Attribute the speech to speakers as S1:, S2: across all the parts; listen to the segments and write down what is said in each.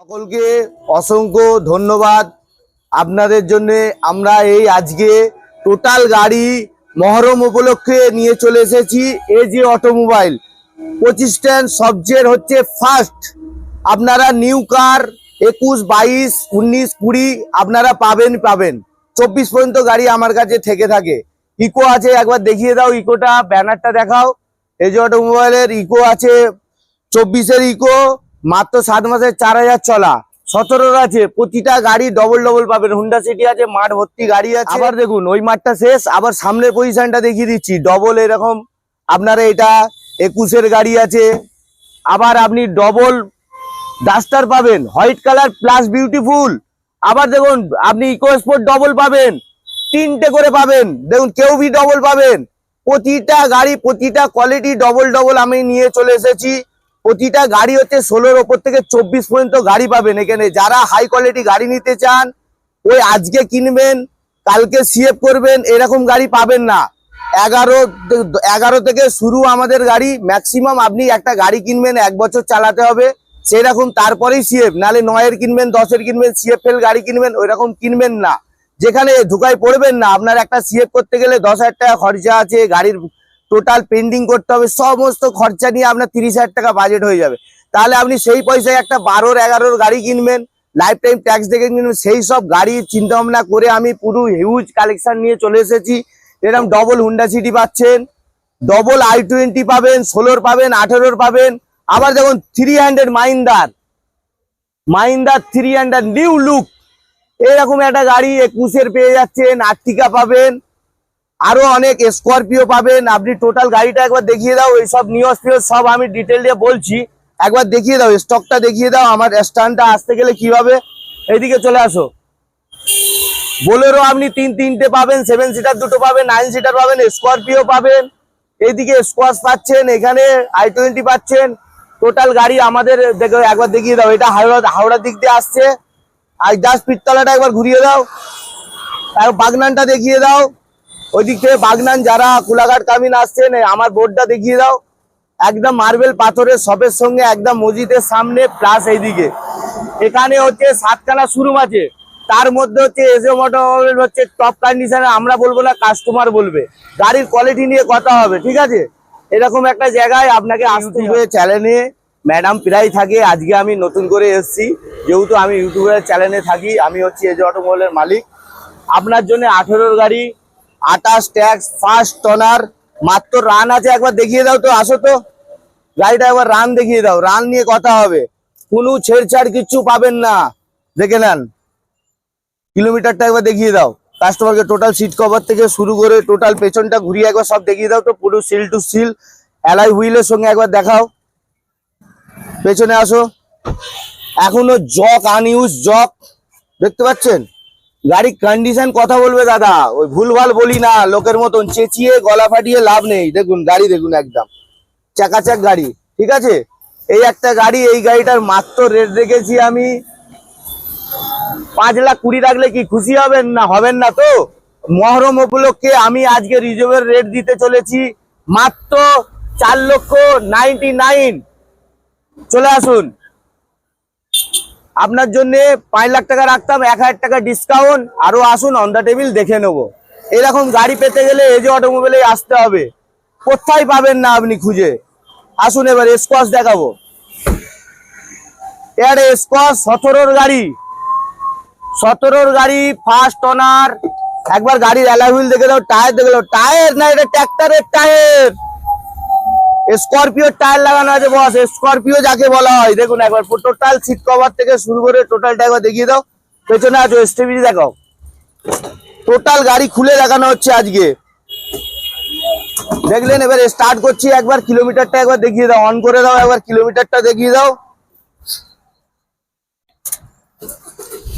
S1: সকলকে অসংখ্য ধন্যবাদ। আপনাদের জন্য আমরা এই আজকে টোটাল গাড়ি মহরম উপলক্ষে নিয়ে চলে এসেছি এজি অটোমোবাইল। পঁচিশ স্ট্যান্ড সবচেয়ে হচ্ছে ফার্স্ট আপনারা নিউ কার, একুশ, বাইশ, উনিশ, কুড়ি, আপনারা পাবেন পাবেন। চব্বিশ পর্যন্ত গাড়ি আমার কাছে থেকে থাকে। ইকো আছে, একবার দেখিয়ে দাও ইকোটা, ব্যানারটা দেখাও। এজি অটোমোবাইলের ইকো আছে, চব্বিশের ইকো। মাত্র সাত মাসের চার হাজার চলা। সতেরোর আছে, প্রতিটা গাড়ি ডবল ডবল পাবেন। হুন্ডা সিটি আছে, মাঠ ভর্তি গাড়ি আছে। আবার দেখুন, ওই মাঠটা শেষ, আবার সামনের পজিশনটা দেখিয়ে দিচ্ছি। ডবল এরকম, আপনার এটা একুশের গাড়ি আছে। আবার আপনি ডবল ডাস্টার পাবেন। হোয়াইট কালার প্লাস বিউটিফুল আবার দেখুন, আপনি ইকো স্পোর্ট ডবল পাবেন। তিনটে করে পাবেন। দেখুন, কেউ বি ডবল পাবেন। প্রতিটা গাড়ি, প্রতিটা কোয়ালিটি ডবল ডবল আমি নিয়ে চলে এসেছি। প্রতিটা গাড়ি হচ্ছে ষোলোর ওপর থেকে চব্বিশ পর্যন্ত গাড়ি পাবেন এখানে। যারা হাই কোয়ালিটি গাড়ি নিতে চান, ওই আজকে কিনবেন, কালকে সিএফ করবেন, এরকম গাড়ি পাবেন না। এগারো এগারো থেকে শুরু আমাদের গাড়ি ম্যাক্সিমাম আপনি একটা গাড়ি কিনবেন, এক বছর চালাতে হবে। সেরকম তারপরেই সিএফ নালে নয়ের কিনবেন, দশের কিনবেন সিএফ এল গাড়ি কিনবেন ওই রকম কিনবেন না। যেখানে ধুকায় পড়বেন না, আপনার একটা সিএফ করতে গেলে দশ হাজার টাকা খরচা আছে, গাড়ির টোটাল পেন্ডিং করতে হবে, সমস্ত খরচা নিয়ে আপনার তিরিশ হাজার টাকা বাজেট হয়ে যাবে। তাহলে আপনি সেই পয়সায় একটা বারোর এগারোর গাড়ি কিনবেন লাইফ টাইম ট্যাক্স দেখে কিনবেন, সেই সব গাড়ি চিন্তা ভাবনা করে আমি পুরো হিউজ কালেকশন নিয়ে চলে এসেছি। এরকম ডবল হুন্ডা সিটি পাচ্ছেন ডবল আই টোয়েন্টি পাবেন, ষোলোর পাবেন, আঠেরোর পাবেন। আবার দেখুন three hundred Mahindra Mahindra three hundred new look এরকম একটা গাড়ি একুশের পেয়ে যাচ্ছেন আর্টিকা পাবেন। আরও অনেক স্করপিও পাবেন। আপনি টোটাল গাড়িটা একবার দেখিয়ে দাও, এইসব নিউজ ফিউজ সব আমি ডিটেল দিয়ে বলছি। একবার দেখিয়ে দাও স্টকটা দেখিয়ে দাও, আমার স্ট্যান্ডটা আসতে গেলে কীভাবে? এইদিকে চলে আসো। বোলেরো আপনি তিন তিনটে পাবেন সেভেন সিটার দুটো পাবেন নাইন সিটার পাবেন স্করপিও পাবেন। এইদিকে স্কোয়াশ পাচ্ছেন, এখানে আই টোয়েন্টি পাচ্ছেন। টোটাল গাড়ি আমাদের দেখো, একবার দেখিয়ে দাও, এটা হাওড়া হাওড়ার দিক দিয়ে আসছে। আর জাস্ট পিত্তলাটা একবার ঘুরিয়ে দাও। আর বাগনানটা দেখিয়ে দাও। ওই দিক থেকে বাগনান, যারা কুলাঘাট কামিন আসছেন আমার বোর্ডটা দেখিয়ে দাও। একদম মার্বেল পাথরের শপের সঙ্গে, একদম মসজিদের সামনে প্লাস এইদিকে। এখানে হচ্ছে সাতখানা শোরুম আছে। তার মধ্যে হচ্ছে এসে মোটরমোবাইল হচ্ছে টপ কন্ডিশনে আমরা বলব না কাস্টমার বলবে। গাড়ির কোয়ালিটি নিয়ে কথা হবে, ঠিক আছে? এরকম একটা জায়গায় আপনাকে আসতে হবে চ্যানেলে ম্যাডাম প্রায় থাকে, আজকে আমি নতুন করে এসেছি। যেহেতু আমি ইউটিউবের চ্যানেলে থাকি, আমি হচ্ছে এজে অটোমোবাইলের মালিক। আপনার জন্য আঠেরোর গাড়ি আটাশ ট্যাক্স ফার্স্ট টনার, মাত্র রান আছে, একবার দেখিয়ে দাও তো, আসো তো। গাড়িটা একবার রান দেখিয়ে দাও রান নিয়ে কথা হবে। কোনো ছেড়ছাড় কিচ্ছু পাবেন না। দেখে নেন। কিলোমিটারটা একবার দেখিয়ে দাও। কাস্টমারকে টোটাল সিট কভার থেকে শুরু করে টোটাল পেছনটা ঘুরিয়ে একবার সব দেখিয়ে দাও তো, পুরো সিল টু সিল অ্যালাই হুইলের সঙ্গে একবার দেখাও। পেছনে আসো। এখনও জক আনইউজ জক দেখতে পাচ্ছেন? গাড়ি কন্ডিশন কথা বলবে দাদা। ওই ভুলভাল বলি না, লোকের মতন চেঁচিয়ে, গলা ফাটিয়ে লাভ নেই। দেখুন, গাড়ি দেখুন একদম। চাকাচাক গাড়ি, ঠিক আছে? এই একটা গাড়ি, এই গাড়িটার মাত্র রেট রেখেছি আমি। পাঁচ লাখ কুড়ি রাখলে কি খুশি হবেন না হবেন না তো? মহরম উপলক্ষে আমি আজকে রিজার্ভের রেট দিতে চলেছি মাত্র চার লক্ষ নাইনটি নাইন। চলে আসুন। আপনার জন্য পাঁচ লাখ টাকা রাখতাম, এক হাজার টাকা ডিসকাউন্ট আরও আসুন অন দ্য টেবিল দেখে নেব। এরকম গাড়ি পেতে গেলে এজে অটোমোবাইলে আসতে হবে। কোথায় পাবেন না আপনি খুঁজে? আসুন এবার স্কোয়াশ দেখাবো। এর স্কোয়াশ সতেরোর গাড়ি। সতেরোর গাড়ি ফার্স্ট ওনার একবার গাড়ির অ্যালাই হুইল দেখে দাও টায়ার দেখে দাও। টায়ার না, এটা ট্র্যাক্টরের টায়ার স্করপিওর টায়ার লাগানো আছে বস, স্করপিও যাকে বলা হয়। দেখুন একবার টোটাল সিট কভার থেকে শুরু করে টোটালটা একবার দেখিয়ে দাও। পেছনে আছে স্টেবিলি দেখাও। টোটাল গাড়ি খুলে দেখানো হচ্ছে আজকে। দেখলেন, এবার স্টার্ট করছি একবার কিলোমিটারটা একবার দেখিয়ে দাও। অন করে দাও একবার কিলোমিটারটা দেখিয়ে দাও।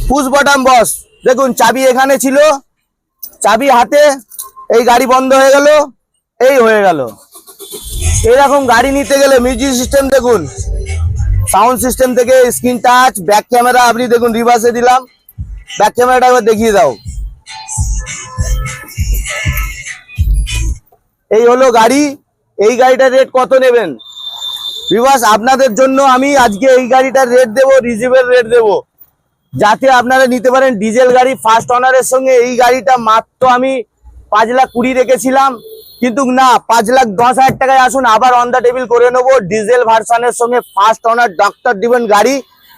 S1: Push button boss. দেখুন, চাবি এখানে ছিল। চাবি হাতে, এই গাড়ি বন্ধ হয়ে গেল, এই হয়ে গেল। এরকম গাড়ি নিতে গেলে মিউজিক সিস্টেম দেখুন সাউন্ড সিস্টেম থেকে স্ক্রিন টাচ ব্যাক ক্যামেরা আপনি দেখুন রিভার্সে দিলাম ব্যাক ক্যামেরাটা একবার দেখিয়ে দাও। এই হলো গাড়ি, এই গাড়িটার রেট কত নেবেন? বিবাস আপনাদের জন্য আমি আজকে এই গাড়িটার রেট দেবো রিজনেবল রেট দেবো। যাতে আপনারা নিতে পারেন ডিজেল গাড়ি ফার্স্ট অনারের সঙ্গে এই গাড়িটা মাত্র আমি পাঁচ লাখ কুড়ি রেখেছিলাম। কিন্তু না, পাঁচ লাখ দশ হাজার টাকায় আসুন, আবার অন দ্য টেবিল করে নেব। ডিজেল ভার্সানের সঙ্গে ফার্স্ট অনার ডাক্তার দিবেন গাড়ি।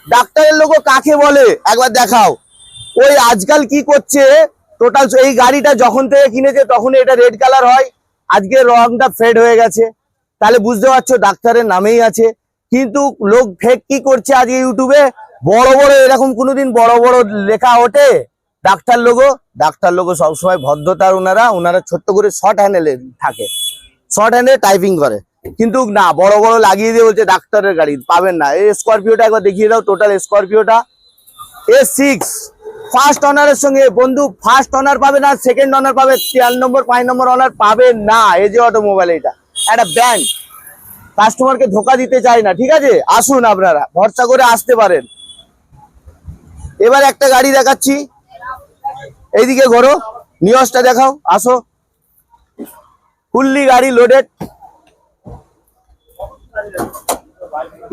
S1: ডাক্তারের লোক কাকে বলে? একবার দেখাও। ওই আজকাল কি করছে? টোটাল এই গাড়িটা যখন থেকে কিনেছে তখন এটা রেড কালার হয়। আজকে রংটা ফেড হয়ে গেছে। তাহলে বুঝতে পারছ, ডাক্তারের নামেই আছে। কিন্তু লোক ফেক কি করছে আজকে ইউটিউবে বড় বড় এরকম কোনোদিন বড় বড় লেখা ওঠে? ডাক্তার লোগো ডাক্তার লোগো সবসময় ভদ্রতার ওনারা ওনারা ছোট্ট করে শর্ট হ্যান্ডেলে থাকে। শর্ট হ্যান্ডে টাইপিং করে। কিন্তু না, বড় বড় লাগিয়ে দিয়ে বলছে ডাক্তারের গাড়ি, পাবেন না। এই স্করপিওটা একবার দেখিয়ে দাও টোটাল স্করপিওটা এ সিক্স ফার্স্ট অনারের সঙ্গে, বন্ধু ফার্স্ট অনার পাবে না সেকেন্ড অনার পাবে, চার নম্বর পাঁচ নম্বর অনার পাবে না। এই যে অটোমোবাইল এটা, একটা ব্যান্ড কাস্টমারকে ধোকা দিতে চায় না, ঠিক আছে? আসুন আপনারা, ভরসা করে আসতে পারেন। এবার একটা গাড়ি দেখাচ্ছি। এইদিকে ঘোরো নিয়সটা দেখাও, আসো। ফুললি গাড়ি লোডেড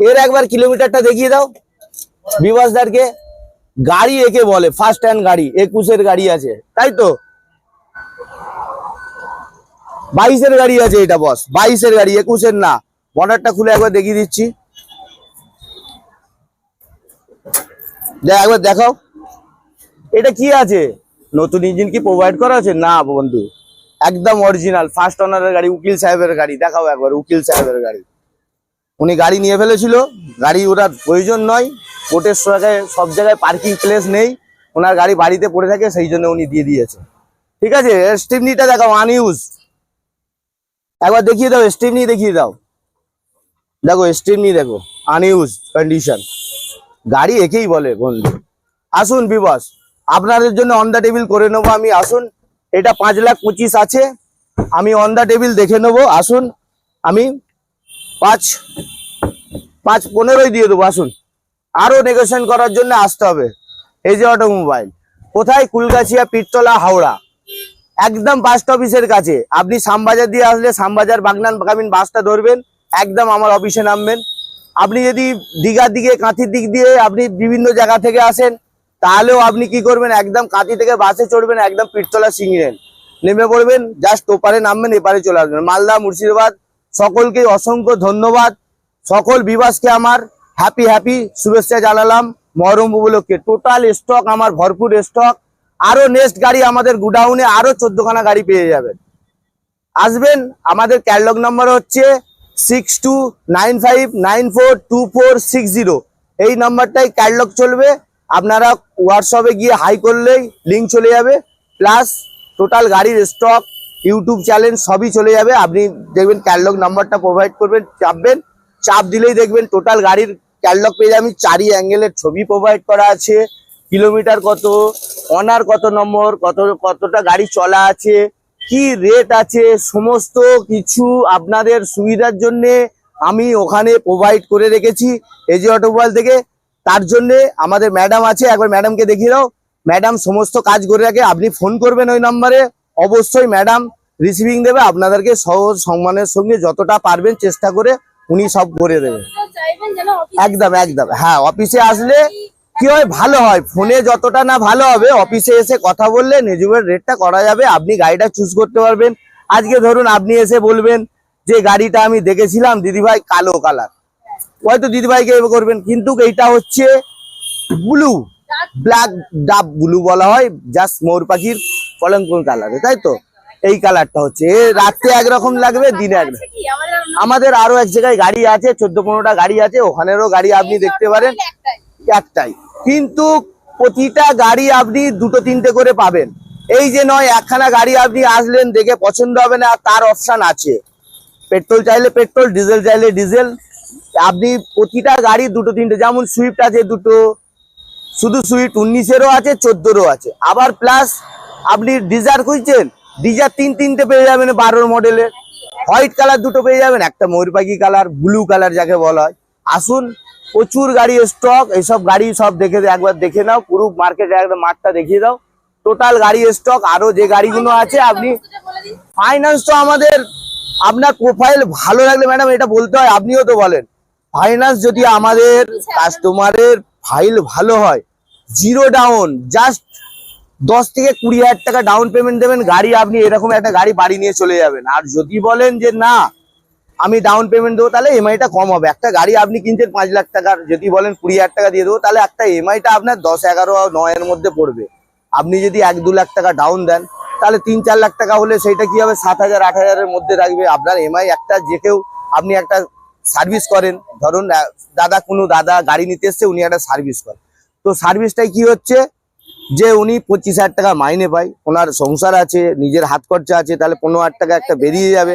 S1: এর একবার কিলোমিটারটা দেখিয়ে দাও বিবাসদারকে গাড়ি একে বলে ফার্স্ট হ্যান্ড গাড়ি, একুশের গাড়ি আছে, তাই তো? বাইশের গাড়ি আছে এটা বস বাইশের গাড়ি, একুশের না। বর্ডারটা খুলে একবার দেখিয়ে দিচ্ছি। দেখ, একবার দেখাও। এটা কি আছে? নতুন ইঞ্জিন কি প্রোভাইড করা আছে? না বন্ধু। একদম অরিজিনাল ফার্স্ট অনারের গাড়ি, উকিল সাহেবের গাড়ি। দেখাও একবার, উকিল সাহেবের গাড়ি। উনি গাড়ি নিয়ে ফেলেছিল। গাড়ি ওনার প্রয়োজন নয়। কোর্টের জায়গায় সব জায়গায় পার্কিং প্লেস নেই। ওনার গাড়ি বাড়িতে পড়ে থাকে, সেই জন্য উনি দিয়ে দিয়েছে। ঠিক আছে? স্টিমনিটা দেখাও আনইউজ একবার দেখিয়ে দাও স্টিমনি দেখিয়ে দাও। দেখো স্টিমনি দেখো আনইউজ কন্ডিশন গাড়ি একেই বলে বন্ধু। আসুন বিবস আপনাদের জন্য অন দ্য টেবিল করে নেব আমি, আসুন। এটা পাঁচ লাখ পঁচিশ আছে। আমি অন দ্য টেবিল দেখে নেব, আসুন। আমি পাঁচ পাঁচ পনেরোই দিয়ে দেবো, আসুন। আরও নেগোসিয়েশন করার জন্য আসতে হবে। এই যে অটোমোবাইল কোথায়? কুলগাছিয়া, পিরতলা, হাওড়া। একদম বাস অফিসের কাছে। আপনি শ্যামবাজার দিয়ে আসলে শ্যামবাজার, বাগনান, বাগামিন বাসটা ধরবেন। একদম আমার অফিসে নামবেন। আপনি যদি দীঘার দিকে, কাঁথির দিক দিয়ে আপনি বিভিন্ন জায়গা থেকে আসেন তাহলেও আপনি কি করবেন? একদম কাঁথি থেকে বাসে চড়বেন, একদম পিরতলা সিঙ্গিরেন নেমে পড়বেন জাস্ট ওপারে নামবেন, এপারে চলে আসবেন। মালদা, মুর্শিদাবাদ, সকলকে অসংখ্য ধন্যবাদ। সকল বিবাসকে আমার হ্যাপি হ্যাপি শুভেচ্ছা জানালাম মহরম উপলক্ষে। টোটাল স্টক আমার, ভরপুর স্টক আরও নেক্সট গাড়ি আমাদের গুডাউনে আরও চোদ্দখানা গাড়ি পেয়ে যাবেন। আসবেন, আমাদের ক্যাটলগ নাম্বার হচ্ছে six two nine five nine four two four six zero এই নাম্বারটাই ক্যাটলগ চলবে। আপনারা হোয়াটসঅ্যাপে গিয়ে হাই করলেই লিঙ্ক চলে যাবে। প্লাস টোটাল গাড়ির স্টক ইউটিউব চ্যানেল সবই চলে যাবে। আপনি দেখবেন ক্যাটলগ নাম্বারটা প্রোভাইড করবেন, চাপবেন। চাপ দিলেই দেখবেন টোটাল গাড়ির ক্যাটলগ পেয়ে যাবেন চারি অ্যাঙ্গেলের ছবি প্রোভাইড করা আছে। কিলোমিটার কত অনার কত নম্বর, কত, কতটা গাড়ি চলা আছে, কি রেট আছে, সমস্ত কিছু আপনাদের সুবিধার জন্যে আমি ওখানে প্রোভাইড করে রেখেছি। এজি অটোমোবাইল থেকে তার জন্য আমাদের ম্যাডাম আছে, একবার ম্যাডামকে দেখিয়ে দাও। ম্যাডাম সমস্ত কাজ করে রাখে, আপনি ফোন করবেন ওই নাম্বারে অবশ্যই ম্যাডাম রিসিভিং দেবে, আপনাদেরকে সহজ সম্মানের সঙ্গে যতটা পারবেন চেষ্টা করে উনি সব করে দেবে। একদম একদম। হ্যাঁ অফিসে আসলে কি হয়, ভালো হয়। ফোনে যতটা না ভালো হবে অফিসে এসে কথা বললে নিজের রেটটা করা যাবে, আপনি গাড়িটা চুজ করতে পারবেন। আজকে ধরুন আপনি এসে বলবেন যে, গাড়িটা আমি দেখেছিলাম, দিদিভাই কালো কালার হয়তো দিদিভাইকে করবেন, কিন্তু এইটা হচ্ছে ব্লু, ব্ল্যাক ডাব ব্লু বলা হয় জাস্ট মোর পাখির কলঙ্ক কালারে তাই তো? এই কালারটা হচ্ছে। এ রাত্রে একরকম লাগবে, দিনে এক
S2: আমাদের
S1: আরও এক জায়গায় গাড়ি আছে, চোদ্দ পনেরোটা গাড়ি আছে, ওখানেরও গাড়ি আপনি দেখতে পারেন,
S2: একটাই।
S1: কিন্তু প্রতিটা গাড়ি আপনি দুটো, তিনটে করে পাবেন। এই যে নয়, একখানা গাড়ি আপনি আসলেন, দেখে পছন্দ হবে না তার অপশন আছে। পেট্রোল চাইলে পেট্রোল, ডিজেল চাইলে ডিজেল আপনি প্রতিটা গাড়ি দুটো, তিনটে, যেমন সুইফট আছে দুটো, শুধু সুইফট উনিশেরও আছে, চোদ্দোরও আছে। আবার প্লাস আপনি ডিজার খুঁজছেন ডিজার তিন তিনটে পেয়ে যাবেন বারোর মডেলের হোয়াইট কালার দুটো পেয়ে যাবেন, একটা ময়ূরপাখি কালার ব্লু কালার যাকে বলা হয়। আসুন, প্রচুর গাড়ি স্টক এইসব গাড়ি সব দেখে, একবার দেখে নাও, পুরো মার্কেটে একদম মাঠটা দেখিয়ে দাও। টোটাল গাড়ি স্টক আরও যে গাড়িগুলো আছে, আপনি ফাইন্যান্স তো আমাদের, আপনার প্রোফাইল ভালো লাগলে ম্যাডাম এটা বলতে হয়, আপনিও তো বলেন। ফাইন্যান্স যদি আমাদের কাস্টমারের ফাইল ভালো হয় জিরো ডাউন জাস্ট দশ থেকে কুড়ি হাজার টাকা ডাউন পেমেন্ট দেবেন, গাড়ি আপনি এরকম একটা গাড়ি বাড়ি নিয়ে চলে যাবেন। আর যদি বলেন যে না, আমি ডাউন পেমেন্ট দেবো, তাহলে এমআইটা কম হবে। একটা গাড়ি আপনি কিনছেন পাঁচ লাখ টাকার, যদি বলেন কুড়ি হাজার টাকা দিয়ে দেবো, তাহলে একটা এমআইটা আপনার দশ, এগারো নয়ের মধ্যে পড়বে। আপনি যদি এক, দু লাখ টাকা ডাউন দেন, তাহলে তিন, চার লাখ টাকা হলে সেটা কি হবে? সাত হাজার, আট হাজারের মধ্যে রাখবে আপনার এমআই একটা যে কেউ, আপনি একটা সার্ভিস করেন। ধরুন দাদা কোনো দাদা গাড়ি নিতে এসছে উনি একটা সার্ভিস করেন। তো সার্ভিসটাই কি হচ্ছে? যে উনি পঁচিশ হাজার টাকা মাইনে পায় ওনার সংসার আছে নিজের হাত খরচা আছে তাহলে পনেরো হাজার টাকা একটা বেরিয়ে যাবে।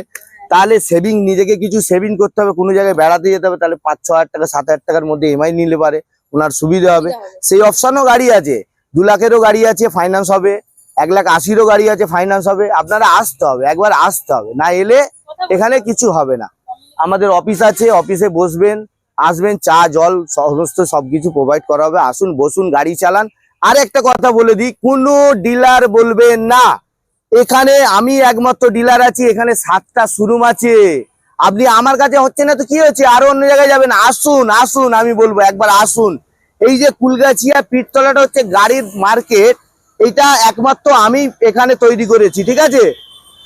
S1: তাহলে সেভিং নিজেকে কিছু সেভিং করতে হবে কোনো জায়গায় বেড়াতে যেতে হবে তাহলে পাঁচ ছ হাজার টাকা সাত হাজার টাকার মধ্যে এমআই নিলে পারে ওনার সুবিধা হবে। সেই অপশানও গাড়ি আছে দু লাখেরও গাড়ি আছে ফাইন্যান্স হবে এক লাখ আশিরও গাড়ি আছে ফাইন্যান্স হবে। আপনারা আসতে হবে একবার আসতে হবে না এলে এখানে কিছু হবে না। আমাদের অফিস আছে অফিসে বসবেন, আসবেন, চা, জল, সমস্ত সবকিছু প্রোভাইড করা হবে। আসুন, বসুন, গাড়ি চালান। আর একটা কথা বলে দিই, কোনো ডিলার বলবেন না, এখানে আমি একমাত্র ডিলার আছি, এখানে সাতটা শোরুম আছে। আপনি আমার কাছে হচ্ছে না তো কি হচ্ছে, আরও অন্য জায়গায় যাবেন, আসুন আসুন, আমি বলব, একবার আসুন। এই যে কুলগাছিয়া পিঠতলাটা হচ্ছে গাড়ির মার্কেট এটা একমাত্র আমি এখানে তৈরি করেছি, ঠিক আছে?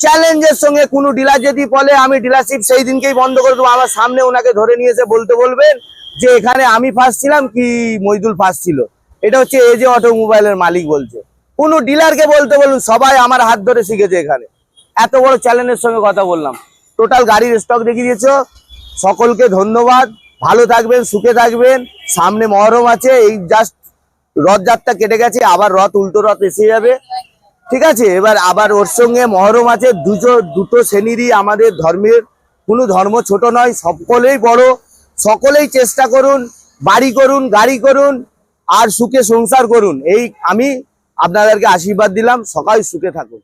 S1: চ্যালেঞ্জের সঙ্গে কোনো ডিলার যদি বলে, আমি ডিলারশিপ সেই দিনকেই বন্ধ করে দেবো। আমার সামনে ওনাকে ধরে নিয়ে এসে বলতে বলবেন যে, এখানে আমি ফার্স্ট ছিলাম কি মইদুল ফার্স্ট ছিল? এটা হচ্ছে এই যে অটোমোবাইলের মালিক বলছে। কোনো ডিলারকে বলতে বলুন, সবাই আমার হাত ধরে শিখেছে এখানে। এত বড় চ্যালেঞ্জের সঙ্গে কথা বললাম। টোটাল গাড়ির স্টক দেখিয়ে দিয়েছ। সকলকে ধন্যবাদ। ভালো থাকবেন, সুখে থাকবেন। সামনে মহরম আছে। এই জাস্ট রথযাত্রা কেটে গেছে, আবার রথ, উল্টো রথ এসে যাবে। ঠিক আছে? এবার আবার ওর সঙ্গে মহরম আছে। দুজো, দুটো শ্রেণীরই আমাদের ধর্মের। কোনো ধর্ম ছোট নয়, সকলেই বড়। সকলেই চেষ্টা করুন, বাড়ি করুন, গাড়ি করুন, আর সুখে সংসার করুন। এই আমি আপনাদেরকে আশীর্বাদ দিলাম। সকাল সুখে থাকুন।